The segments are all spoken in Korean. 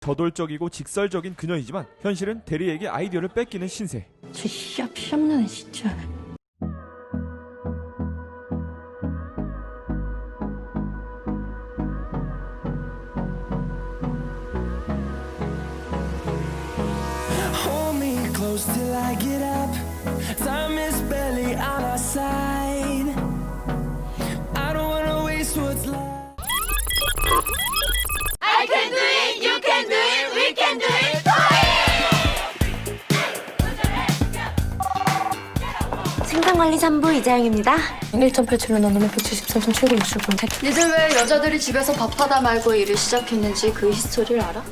저돌적이고 직설적인 그녀이지만 현실은 대리에게 아이디어를 뺏기는 신세. 저 시합 시험년에 진짜. Close till I get up. Time is barely on our side. 생산관리 3부 이자영입니다. 1.87로 나누면 173.7969. 니들 왜 여자들이 집에서 밥하다 말고 일을 시작했는지 그 히스토리를 알아?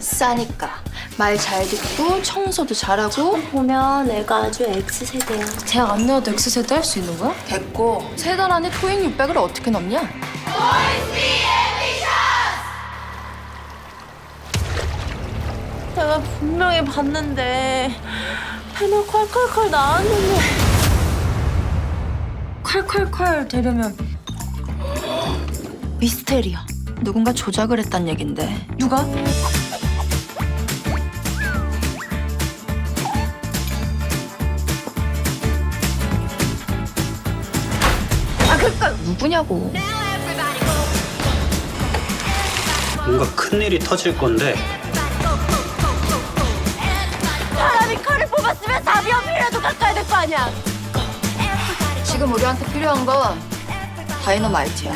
싸니까 말 잘 듣고 청소도 잘하고 보면 애가 아주 X세대야. 대학 안 나와도 X세대 할 수 있는 거야? 됐고 세 달 안에 토익 600을 어떻게 넘냐? 제가 분명히 봤는데 패널 콸콸콸 나왔는데 콸콸콸 되려면 미스테리야 누군가 조작을 했단 얘긴데 누가? 누구냐고 뭔가 큰 일이 터질 건데 사람이 칼을 뽑았으면 답이 옆이라도 가까이 될거 아니야. 지금 우리한테 필요한 건 다이너마이트야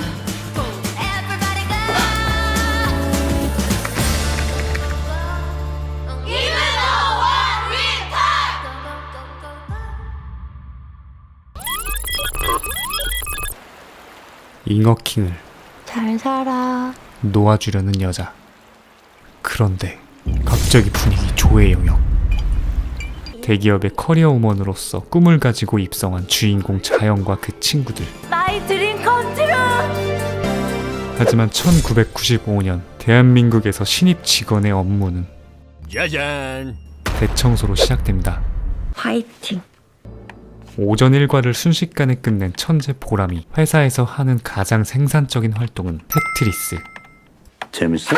잉어킹을 잘 살아. 놓아주려는 여자. 그런데 갑자기 분위기 조의 영역. 대기업의 커리어 우먼으로서 꿈을 가지고 입성한 주인공 자영과 그 친구들. 하지만 1995년 대한민국에서 신입 직원의 업무는 짜잔 대청소로 시작됩니다. 화이팅. 오전 일과를 순식간에 끝낸 천재 보람이 회사에서 하는 가장 생산적인 활동은 테트리스. 재밌어?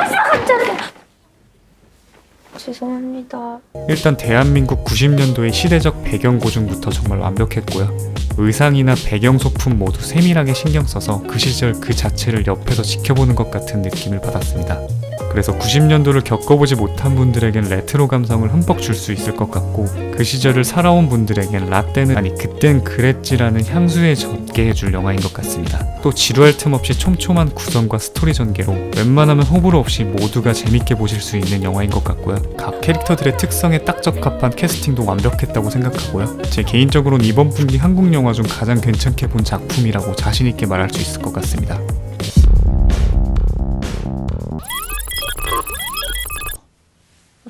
죄송합니다. 일단 대한민국 90년도의 시대적 배경 고증부터 정말 완벽했고요. 의상이나 배경 소품 모두 세밀하게 신경 써서 그 시절 그 자체를 옆에서 지켜보는 것 같은 느낌을 받았습니다. 그래서 90년도를 겪어보지 못한 분들에겐 레트로 감성을 흠뻑 줄 수 있을 것 같고 그 시절을 살아온 분들에겐 라떼는 아니 그땐 그랬지라는 향수에 젖게 해줄 영화인 것 같습니다. 또 지루할 틈 없이 촘촘한 구성과 스토리 전개로 웬만하면 호불호 없이 모두가 재밌게 보실 수 있는 영화인 것 같고요. 각 캐릭터들의 특성에 딱 적합한 캐스팅도 완벽했다고 생각하고요. 제 개인적으로는 이번 분기 한국 영화 중 가장 괜찮게 본 작품이라고 자신 있게 말할 수 있을 것 같습니다.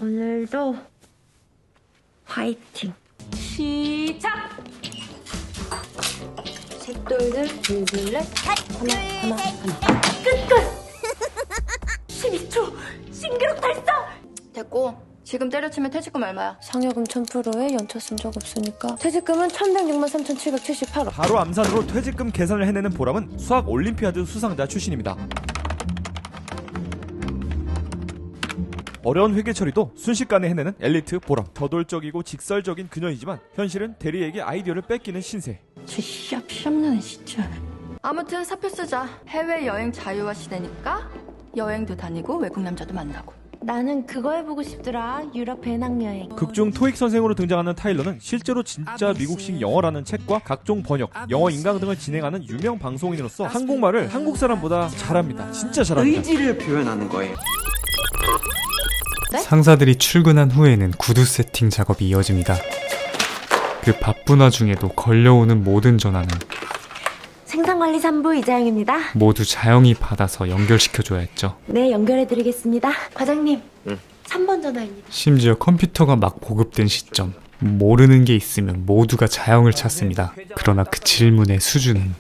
오늘도 화이팅. 시작. 색돌들 둘둘넷 하나 하나 하나 끝끝 12초 신기록 달성 됐고 지금 때려치면 퇴직금 얼마야? 상여금 1000%에 연차 쓴 적 없으니까 퇴직금은 1106만 3778원. 바로 암산으로 퇴직금 계산을 해내는 보람은 수학 올림피아드 수상자 출신입니다. 어려운 회계 처리도 순식간에 해내는 엘리트 보람. 저돌적이고 직설적인 그녀이지만 현실은 대리에게 아이디어를 뺏기는 신세. 저 시합 시험년에 진짜. 아무튼 사표 쓰자 해외 여행 자유화 시대니까 여행도 다니고 외국 남자도 만나고 나는 그거 해보고 싶더라 유럽 배낭여행 극중 토익 선생으로 등장하는 타일러는 실제로 진짜 미국식 영어라는 책과 각종 번역, 영어 인강 등을 진행하는 유명 방송인으로서 한국말을 한국 사람보다 잘합니다. 진짜 잘합니다. 의지를 표현하는 거예요. 상사들이 출근한 후에는 구두 세팅 작업이 이어집니다. 그 바쁜 와중에도 걸려오는 모든 전화는 생산관리 3부 이자영입니다 모두 자영이 받아서 연결시켜줘야 했죠. 네 연결해드리겠습니다 과장님 3번 전화입니다 심지어 컴퓨터가 막 보급된 시점 모르는 게 있으면 모두가 자영을 찾습니다. 그러나 그 질문의 수준은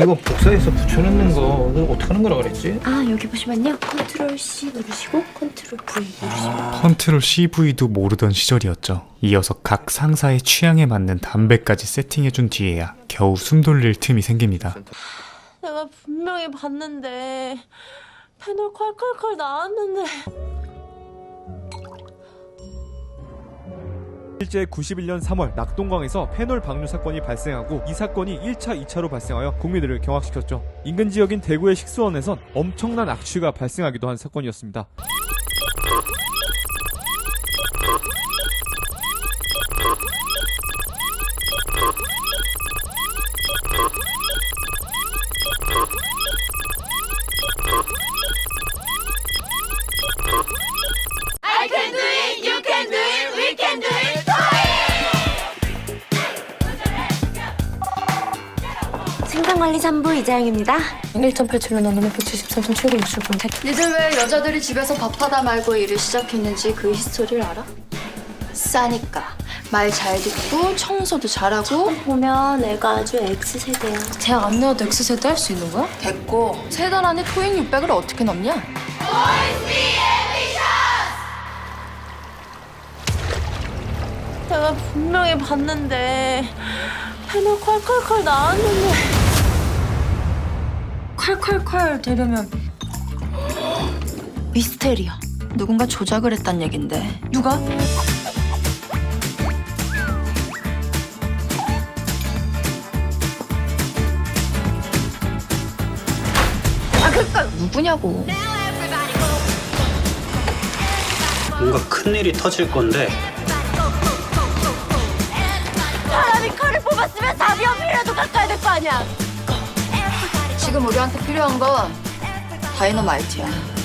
이거 복사해서 붙여넣는 거 어떻게 하는 거라 그랬지? 아 여기 보시면요 컨트롤 C 누르시고 컨트롤 V 누르시고 컨트롤 CV도 모르던 시절이었죠. 이어서 각 상사의 취향에 맞는 담배까지 세팅해준 뒤에야 겨우 숨 돌릴 틈이 생깁니다. 내가 분명히 봤는데 패널 콸콸콸 나왔는데 실제 91년 3월 낙동강에서 페놀 방류 사건이 발생하고 이 사건이 1차, 2차로 발생하여 국민들을 경악시켰죠. 인근 지역인 대구의 식수원에선 엄청난 악취가 발생하기도 한 사건이었습니다. 382 3부 이재영입니다. 1.87로 173.76. 니들 왜 여자들이 집에서 밥하다 말고 일을 시작했는지 그 히스토리를 알아? 싸니까. 말 잘 듣고 청소도 잘하고 보면 애가 아주 X세대야. 대학 안 나와도 X세대 할 수 있는 거야? 됐고 세 달 안에 토익 600을 어떻게 넘냐? 내가 분명히 봤는데 배는 콸콸콸 나왔는데 콸콸콸 되려면 미스테리야. 누군가 조작을 했단 얘긴데. 누가? 아 그니까 누구냐고. 뭔가 큰 일이 터질 건데. 차라리 칼을 뽑았으면 답이 옆이라도 가까이 될거 아니야 지금 우리한테 필요한 건 다이너마이트야